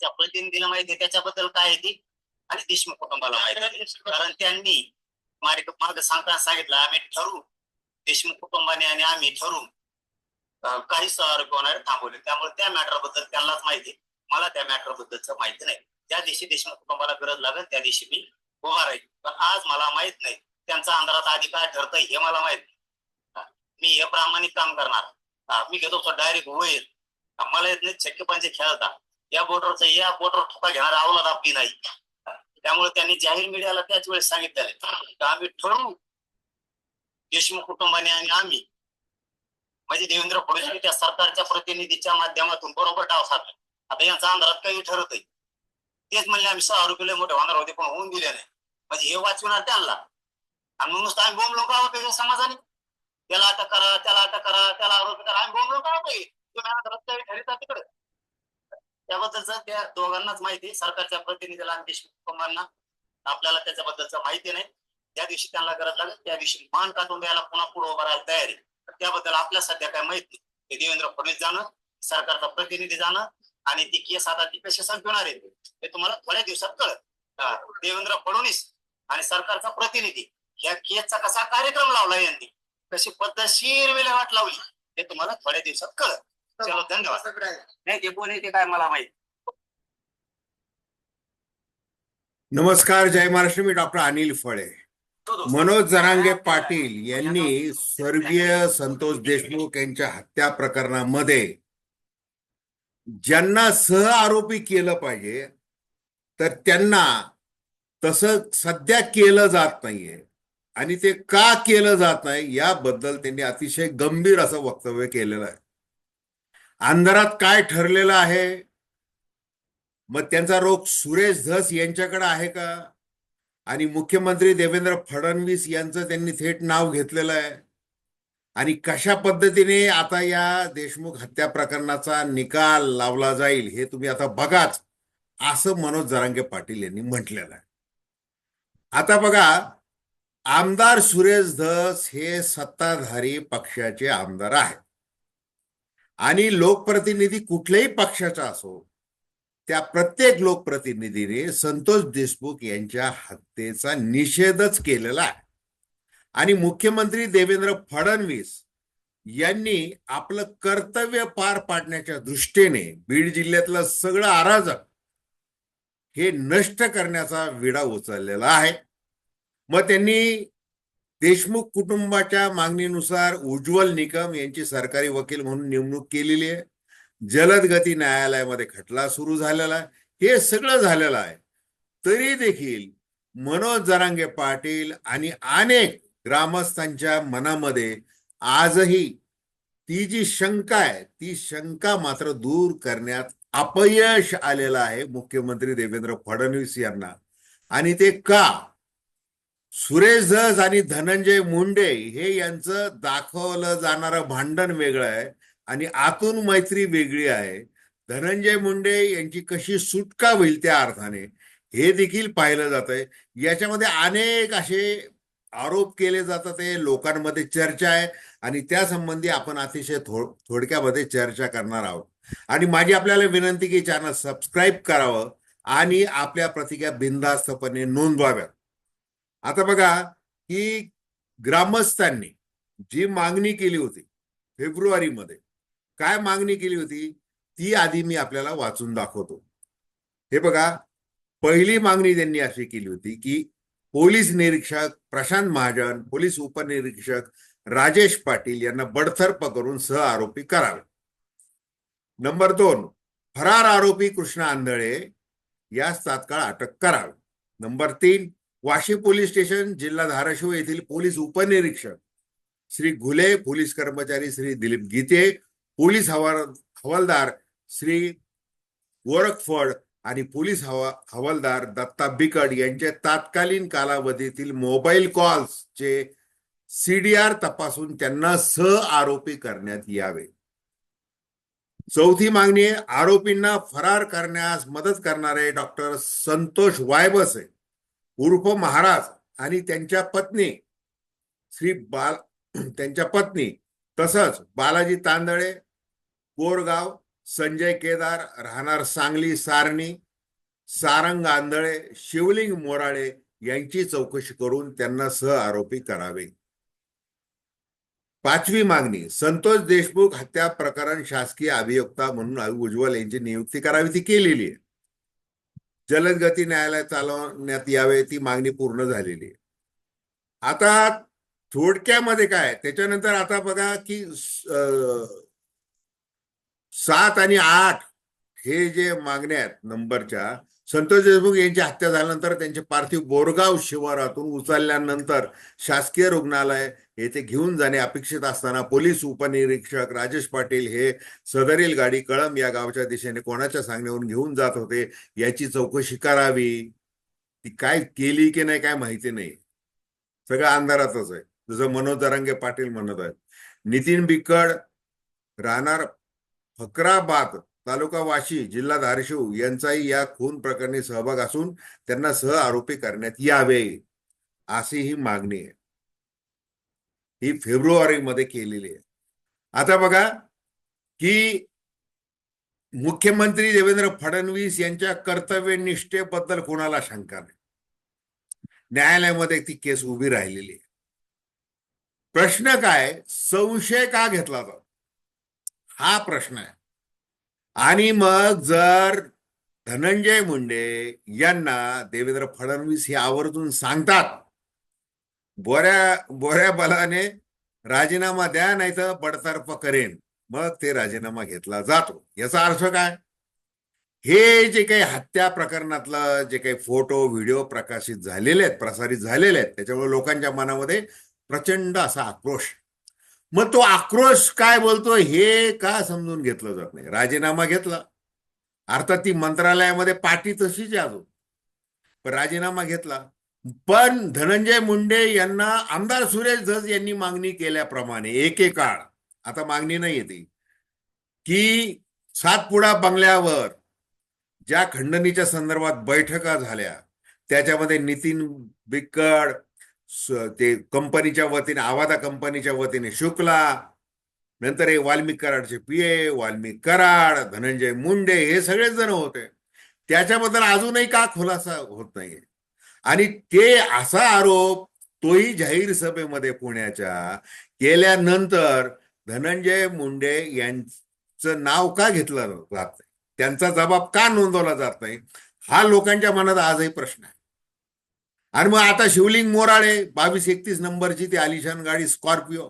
त्या प्रतिनिधीला माहिती त्याच्याबद्दल काय आहे ती? आणि देशमुख कुटुंबाला माहिती कारण त्यांनी मार्ग मार्ग सांगताना सांगितलं आम्ही ठरू देशमुख कुटुंबाने आणि आम्ही ठरू काही सहआरोपी होणारे थांबवले. त्यामुळे त्या मॅटरबद्दल त्यांनाच माहिती मला त्या मॅटर बद्दलच माहिती नाही. त्या दिवशी देशमुख कुटुंबाला गरज लागेल त्या दिवशी मी उभा राहील. पण आज मला माहीत नाही. त्यांचा अंधारात आधी काय ठरतंय हे मला माहीत नाही. मी हे प्रामाणिक काम करणार. मी घेतो डायरेक्ट होईल. मला येत नाही छक्के पंचे खेळता या बोटरचं या बोटर ठोका घेणार अवलाद आपली नाही. त्यामुळे त्यांनी जाहीर मीडियाला त्याच वेळेस सांगितलेलं आम्ही ठरवू. देशमुख कुटुंबाने आणि आम्ही. म्हणजे देवेंद्र फडणवीस त्या सरकारच्या प्रतिनिधीच्या माध्यमातून बरोबर डाव साधला. आता यांचा अंधारात काही ठरत आहे तेच म्हणले आम्ही सहा रुपये मोठे होणार होते पण होऊन दिले नाही. म्हणजे हे वाचवणार त्यांना. आणि म्हणून आम्ही बोंब लोक आहोत समाजाने? त्याला अटक करा त्याला अटक करा त्याला आरोप करा. आम्ही बोंब लोक आहोत तुम्ही अंधारात काही ठरता तिकडे. त्याबद्दलच त्या दोघांनाच माहिती सरकारच्या प्रतिनिधीला देशमुख कुटुंबांना आपल्याला त्याच्याबद्दलच माहिती नाही. ज्या दिवशी त्यांना गरज लागेल त्या दिवशी मान काढून द्यायला पुन्हा पुढे उभा राहायला तयारी तर त्याबद्दल आपल्या सध्या काय माहिती नाही. ते देवेंद्र फडणवीस जाणं सरकारचा प्रतिनिधी जाणं आणि ती केस आता ती कशी संपवणार आहे ते तुम्हाला थोड्या दिवसात कळत देवेंद्र फडणवीस आणि सरकारचा प्रतिनिधी या केसचा कसा कार्यक्रम लावला यांनी? कशी पद्धतशीर विल्हेवाट लावली हे तुम्हाला थोड्या दिवसात कळत चलो धन्यवाद. नाही ते कोण आहे ते काय मला माहीत. नमस्कार जय महाराष्ट्र मी डॉक्टर अनिल फळे. मनोज जरांगे पाटील यांनी स्वर्गीय संतोष देशमुख यांच्या हत्या प्रकरणामध्ये ज्यांना सह आरोपी केलं पाहिजे तर त्यांना तसं सध्या केलं जात नाहीये. आणि ते का केलं जात नाही याबद्दल त्यांनी अतिशय गंभीर असं वक्तव्य केलेलं आहे. अंधारात काय ठरलेलं आहे? मग त्यांचा रोग सुरेश धस यांच्याकडे आहे का? आणि मुख्यमंत्री देवेंद्र फडणवीस यांचं त्यांनी थेट नाव घेतलेलं आहे. आणि कशा पद्धतीने आता या देशमुख हत्या प्रकरणाचा निकाल लावला जाईल हे तुम्ही आता बघाच असं मनोज जरांगे पाटील यांनी म्हटलेलं आहे. आता बघा आमदार सुरेश धस हे सत्ताधारी पक्षाचे आमदार आहेत. आणि लोकप्रतिनिधी कुठल्याही पक्षाचा असो त्या प्रत्येक लोकप्रतिनिधीने संतोष देशमुख यांच्या हत्येचा निषेधच केलेला आहे. आणि मुख्यमंत्री देवेंद्र फडणवीस यांनी आपलं कर्तव्य पार पाडण्याच्या दृष्टीने बीड जिल्ह्यातलं सगळं अराजक हे नष्ट करण्याचा विडा उचललेला आहे. मग त्यांनी देशमुख कुटुंबाच्या मागणीनुसार उज्ज्वल निकम यांची सरकारी वकील म्हणून नेमणूक केलेली आहे. जलद गती न्यायालयामध्ये खटला सुरू झालेला आहे. हे सगळं झालेलं आहे. तरी देखील मनोज जरांगे पाटील आणि अनेक ग्रामस्थांच्या मनामध्ये आजही ती जी शंका आहे ती शंका मात्र दूर करण्यात अपयश आलेलं आहे मुख्यमंत्री देवेंद्र फडणवीस यांना. आणि ते का? सुरेश धस आणि धनंजय मुंडे हे यांचं दाखवलं जाणारं भांडण वेगळं आहे आणि आतून मैत्री वेगळी आहे. धनंजय मुंडे यांची कशी सुटका होईल त्या अर्थाने हे देखील पाहिलं जात आहे याच्यामध्ये अनेक असे आरोप केले जातात ते लोकांमध्ये चर्चा आहे आणि त्या संबंधी आपण अतिशय थो थोडक्यामध्ये चर्चा करणार आहोत. आणि माझी आपल्याला विनंती की चॅनल सबस्क्राईब करावं आणि आपल्या प्रतिक्रिया बिनधास्तपणे नोंदवाव्यात. आता बघा की ग्रामस्थांनी जी मागणी केली होती फेब्रुवारीमध्ये काय मागणी केली होती? ती आधी मी आपल्याला वाचून दाखवतो. हे बघा पहिली मागणी त्यांनी अशी केली होती की पोलीस निरीक्षक प्रशांत महाजन पोलीस उपनिरीक्षक राजेश पाटील यांना बडथर्प करून सह आरोपी करावे. नंबर दोन फरार आरोपी कृष्णा आंधळे यास तात्काळ अटक करावी. नंबर तीन वाशी पोलीस स्टेशन जिल्हा धाराशिव येथील पोलीस उपनिरीक्षक श्री घुले पोलीस कर्मचारी श्री दिलीप गीते पोलीस हवा हवालदार श्री गोरखफड आणि पोलीस हवा हवालदार दत्ता बिकट यांच्या तात्कालीन कालावधीतील मोबाईल कॉल्सचे सीडीआर तपासून त्यांना सह आरोपी करण्यात यावे. चौथी मागणी आरोपींना फरार करण्यास मदत करणारे डॉक्टर संतोष वायबसे उर्फ महाराज आणि त्यांच्या पत्नी श्री बाल त्यांच्या पत्नी तसंच बालाजी तांदळे गोरगाव संजय केदार राहणार सांगली सारणी सारंग आंधळे शिवलिंग मोराळे यांची चौकशी करून त्यांना सह आरोपी करावे. पाचवी मागणी संतोष देशमुख हत्या प्रकरण शासकीय अभियोक्ता म्हणून उज्ज्वल यांची नियुक्ती करावी ती केलेली आहे. जलद गती न्यायालय चालवण्यात यावे ती मागणी पूर्ण झालेली आहे. आता थोडक्यामध्ये काय त्याच्यानंतर आता बघा की सात आणि आठ हे जे मागण्या आहेत नंबरच्या संतोष देशमुख यांची हत्या झाल्यानंतर त्यांचे पार्थिव बोरगाव शिवारातून उचलल्यानंतर शासकीय रुग्णालय येथे घेऊन जाणे अपेक्षित असताना पोलीस उपनिरीक्षक राजेश पाटील हे सदरील गाडी कळंब या गावच्या दिशेने कोणाच्या सांगण्यावरून घेऊन जात होते याची चौकशी करावी. ती काय केली की नाही काय माहिती नाही. सगळं अंधारातच आहे. जसं मनोज दरांगे पाटील म्हणत आहेत. नितीन बिकड राहणार फकराबाद तालुका वाशी जिल्हा धारशिव यांचाही या खून प्रकरणी सहभाग असून त्यांना सह आरोपी करण्यात यावे अशी ही मागणी आहे. ही फेब्रुवारीमध्ये केलेली आहे. आता बघा की मुख्यमंत्री देवेंद्र फडणवीस यांच्या कर्तव्य निष्ठेबद्दल कोणाला शंका नाही? न्यायालयामध्ये ती केस उभी राहिलेली आहे. प्रश्न काय? संशय का घेतला जातो? हा प्रश्न आहे. आणि मग जर धनंजय मुंडे यांना देवेंद्र फडणवीस हे आवर्जून सांगतात बोऱ्या बोऱ्या बलाने राजीनामा द्या नाही तर बडतर्फ करेन. मग ते राजीनामा घेतला जातो. याचा अर्थ काय? हे जे काही हत्या प्रकरणातलं जे काही फोटो व्हिडिओ प्रकाशित झालेले आहेत प्रसारित झालेले आहेत त्याच्यामुळे लोकांच्या मनामध्ये प्रचंड असा आक्रोश मग तो आक्रोश काय बोलतो हे का समजून घेतलं जात नाही. राजीनामा घेतला. अर्थात ती मंत्रालयामध्ये पाठी तशीच आहे अजून. पण राजीनामा घेतला. पण धनंजय मुंडे यांना आमदार सुरेश धस यांनी मागणी केल्याप्रमाणे एकेकाळ आता मागणी नाही येते की सातपुडा बंगल्यावर ज्या खंडणीच्या संदर्भात बैठका झाल्या त्याच्यामध्ये नितीन बिक्कड ते कंपनीच्या वतीने आवादा कंपनीच्या वतीने शुक्ला नंतर हे वाल्मिक कराडचे पीए वाल्मिक कराड धनंजय मुंडे हे सगळेच जण होते. त्याच्याबद्दल अजूनही का खुलासा होत नाहीये? आणि ते असा आरोप तोही जाहीर सभेमध्ये पुण्याच्या केल्यानंतर धनंजय मुंडे यांचं नाव का घेतलं जात नाही? त्यांचा जबाब का नोंदवला जात नाही? हा लोकांच्या मनात आजही प्रश्न आहे. आणि मग आता शिवलिंग मोराळे बावीस एकतीस नंबरची ती आलिशान गाडी स्कॉर्पिओ.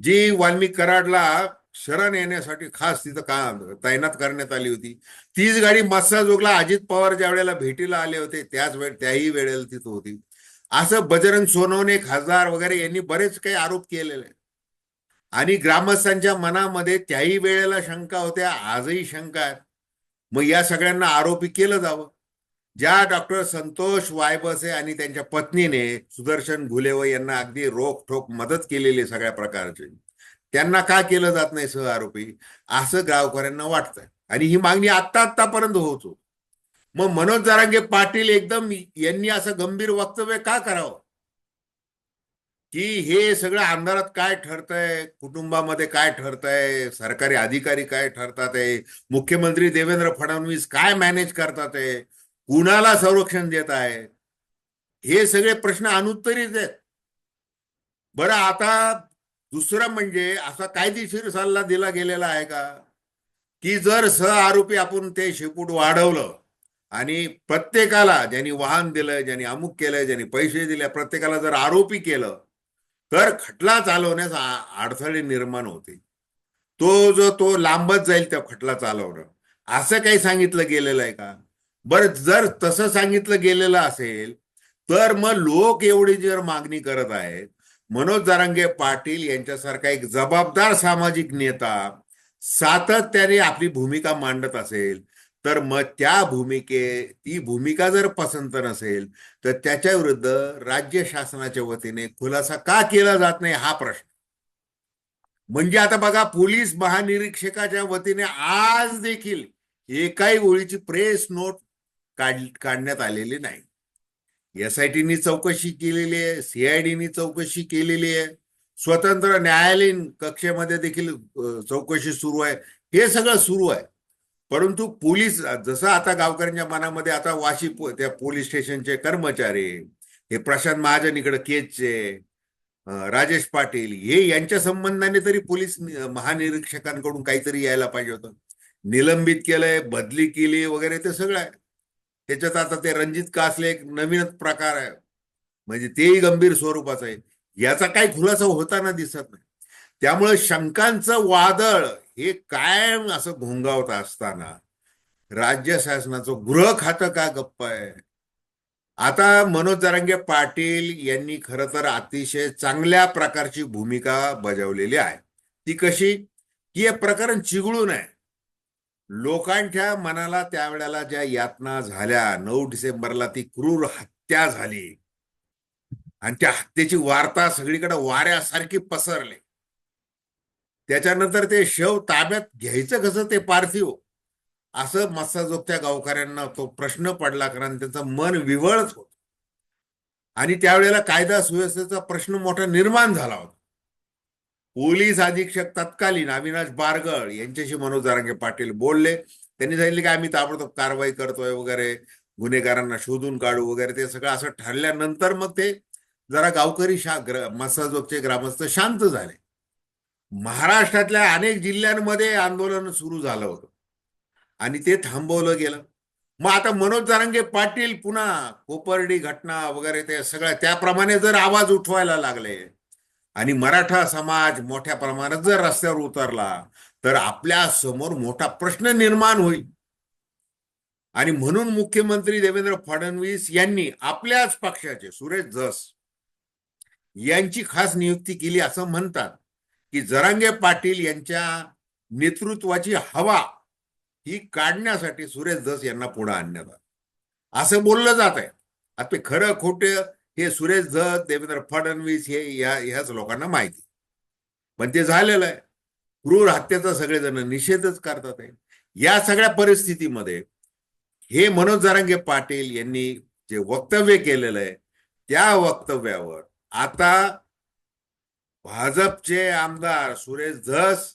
जी वाल्मिक कराडला शरण येण्यासाठी खास तिथं का तैनात करण्यात आली होती. तीच गाडी मस्साजोगला अजित पवार ज्या वेळेला भेटीला आले होते त्याच वेळ त्याही वेळेला तिथं होती. असं बजरंग सोनवणे खासदार वगैरे यांनी बरेच काही आरोप केलेले. आणि ग्रामस्थांच्या मनामध्ये त्याही वेळेला शंका होत्या आजही शंका आहेत मग या सगळ्यांना आरोपी केलं जावं. ज्या डॉक्टर संतोष वायबसे आणि त्यांच्या पत्नीने सुदर्शन घुलेव यांना अगदी रोखठोक मदत केलेली सगळ्या प्रकारची त्यांना का केलं जात नाही सह आरोपी? असं गावकऱ्यांना वाटतंय. आणि ही मागणी आत्ता आत्तापर्यंत होतो मग मनोज जरांगे पाटील एकदम यांनी असं गंभीर वक्तव्य का करावं? की हे सगळं अंधारात काय ठरतंय? कुटुंबामध्ये काय ठरतंय? सरकारी अधिकारी काय ठरतात आहे मुख्यमंत्री देवेंद्र फडणवीस काय मॅनेज करतात आहे कुणाला संरक्षण देत आहे हे सगळे प्रश्न अनुत्तरित आहेत. बरं आता दुसरं म्हणजे असा कायदेशीर सल्ला दिला गेलेला आहे का? की जर सह आरोपी आपण ते शेपूट वाढवलं आणि प्रत्येकाला ज्यांनी वाहन दिलं ज्यांनी अमुक केलं ज्यांनी पैसे दिले प्रत्येकाला जर आरोपी केलं तर खटला चालवण्यास अडथळे निर्माण होते तो जो तो लांबच जाईल त्या खटला चालवणं. असं काही सांगितलं गेलेलं आहे का? बरं जर तसं सांगितलं गेलेलं असेल तर मग लोक एवढी जर मागणी करत आहेत मनोज जारांगे पाटील यांच्यासारखा एक जबाबदार सामाजिक नेता सातत्याने आपली भूमिका मांडत असेल तर मग त्या भूमिके ती भूमिका जर पसंत नसेल तर त्याच्या विरुद्ध राज्य शासनाच्या वतीने खुलासा का केला जात नाही हा प्रश्न. म्हणजे आता बघा पोलीस महानिरीक्षकाच्या वतीने आज देखील एकाही ओळीची प्रेस नोट काढ काढण्यात आलेली नाही. एसआयटीनी चौकशी केलेली आहे सीआयडीनी चौकशी केलेली आहे. स्वतंत्र न्यायालयीन कक्षेमध्ये देखील चौकशी सुरू आहे. हे सगळं सुरू आहे. परंतु पोलीस जसं आता गावकऱ्यांच्या मनामध्ये आता वाशी पो- त्या पोलीस स्टेशनचे कर्मचारी हे प्रशांत महाजन इकडे केजचे राजेश पाटील हे यांच्या संबंधाने तरी पोलीस महानिरीक्षकांकडून काहीतरी यायला पाहिजे होतं. निलंबित केलंय बदली केली वगैरे ते सगळं आहे. त्याच्यात आता ते रणजित कासले एक नवीनच प्रकार आहे. म्हणजे तेही गंभीर स्वरूपाचं आहे. याचा काही खुलासा होताना दिसत नाही. त्यामुळे शंकांचं वादळ हे कायम असं घोंगावत असताना राज्य शासनाचं गृह खातं का गप्प आहे? आता मनोज जरांगे पाटील यांनी खर तर अतिशय चांगल्या प्रकारची भूमिका बजावलेली आहे. ती कशी? की हे प्रकरण चिघळू नये लोकांच्या मनाला त्यावेळेला ज्या यातना झाल्या नऊ डिसेंबरला ती क्रूर हत्या झाली. आणि त्या हत्येची वार्ता सगळीकडे वाऱ्यासारखी पसरली. त्याच्यानंतर ते शव ताब्यात घ्यायचं कसं ते पार्थिव हो? असं मस्साजोगत्या गावकऱ्यांना तो प्रश्न पडला कारण त्यांचं मन विवळच होत. आणि त्यावेळेला कायदा सुव्यवस्थेचा प्रश्न मोठा निर्माण झाला होता. पोलीस अधीक्षक तत्कालीन अविनाश बारगळ यांच्याशी मनोज जारांगे पाटील बोलले. त्यांनी सांगितले की आम्ही ताबडतोब कारवाई करतोय वगैरे गुन्हेगारांना शोधून काढू वगैरे ते सगळं असं ठरल्यानंतर मग ते जरा गावकरी शा ग्र ग्रामस्थ शांत झाले. महाराष्ट्रातल्या अनेक जिल्ह्यांमध्ये आंदोलन सुरू झालं होतं. आणि ते थांबवलं गेलं. मग आता मनोज जारंगे पाटील पुन्हा कोपर्डी घटना वगैरे ते सगळ्या त्याप्रमाणे जर आवाज उठवायला लागले आणि मराठा समाज मोठ्या प्रमाणात जर रस्त्यावर उतरला तर आपल्यासमोर मोठा प्रश्न निर्माण होईल. आणि म्हणून मुख्यमंत्री देवेंद्र फडणवीस यांनी आपल्याच पक्षाचे सुरेश धस यांची खास नियुक्ती केली असं म्हणतात की जरांगे पाटील यांच्या नेतृत्वाची हवा ही काढण्यासाठी सुरेश जस यांना पुढे आणण्यात आलं. असं बोललं जात आहे आता ते खरं खोटं हे सुरेश धत देवेंद्र फडणवीस हे या ह्याच लोकांना माहिती. पण ते झालेलं आहे. क्रूर हत्येचा सगळेजण निषेधच करतात आहे. या सगळ्या परिस्थितीमध्ये हे मनोज जरांगे पाटील यांनी जे वक्तव्य केलेलं आहे त्या वक्तव्यावर आता भाजपचे आमदार सुरेश धस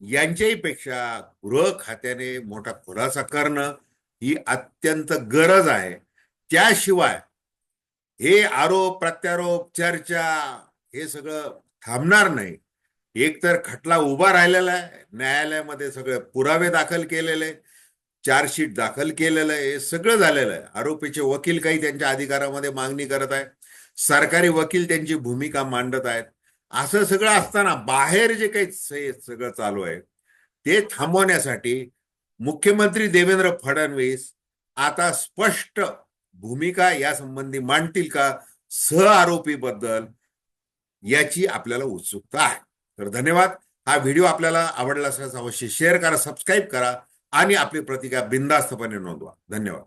यांच्याही पेक्षा गृह खात्याने मोठा खुलासा करणं ही अत्यंत गरज आहे. त्याशिवाय हे आरोप प्रत्यारोप चर्चा हे सगळं थांबणार नाही. एक तर खटला उभा राहिलेला आहे. न्यायालयामध्ये सगळे पुरावे दाखल केलेले चार्जशीट दाखल केलेलं आहे. हे सगळं झालेलं आहे. आरोपीचे वकील काही त्यांच्या अधिकारामध्ये मागणी करत आहे सरकारी वकील त्यांची भूमिका मांडत आहेत. असं सगळं असताना बाहेर जे काही सगळं चालू आहे ते थांबवण्यासाठी मुख्यमंत्री देवेंद्र फडणवीस आता स्पष्ट भूमिका या संबंधी मांडतील का? सह आरोपीबद्दल याची आपल्याला उत्सुकता आहे. तर धन्यवाद. हा व्हिडिओ आपल्याला आवडला असल्यास अवश्य शेअर करा सबस्क्राईब करा आणि आपली प्रतिक्रिया बिंदास्तपणे नोंदवा. धन्यवाद.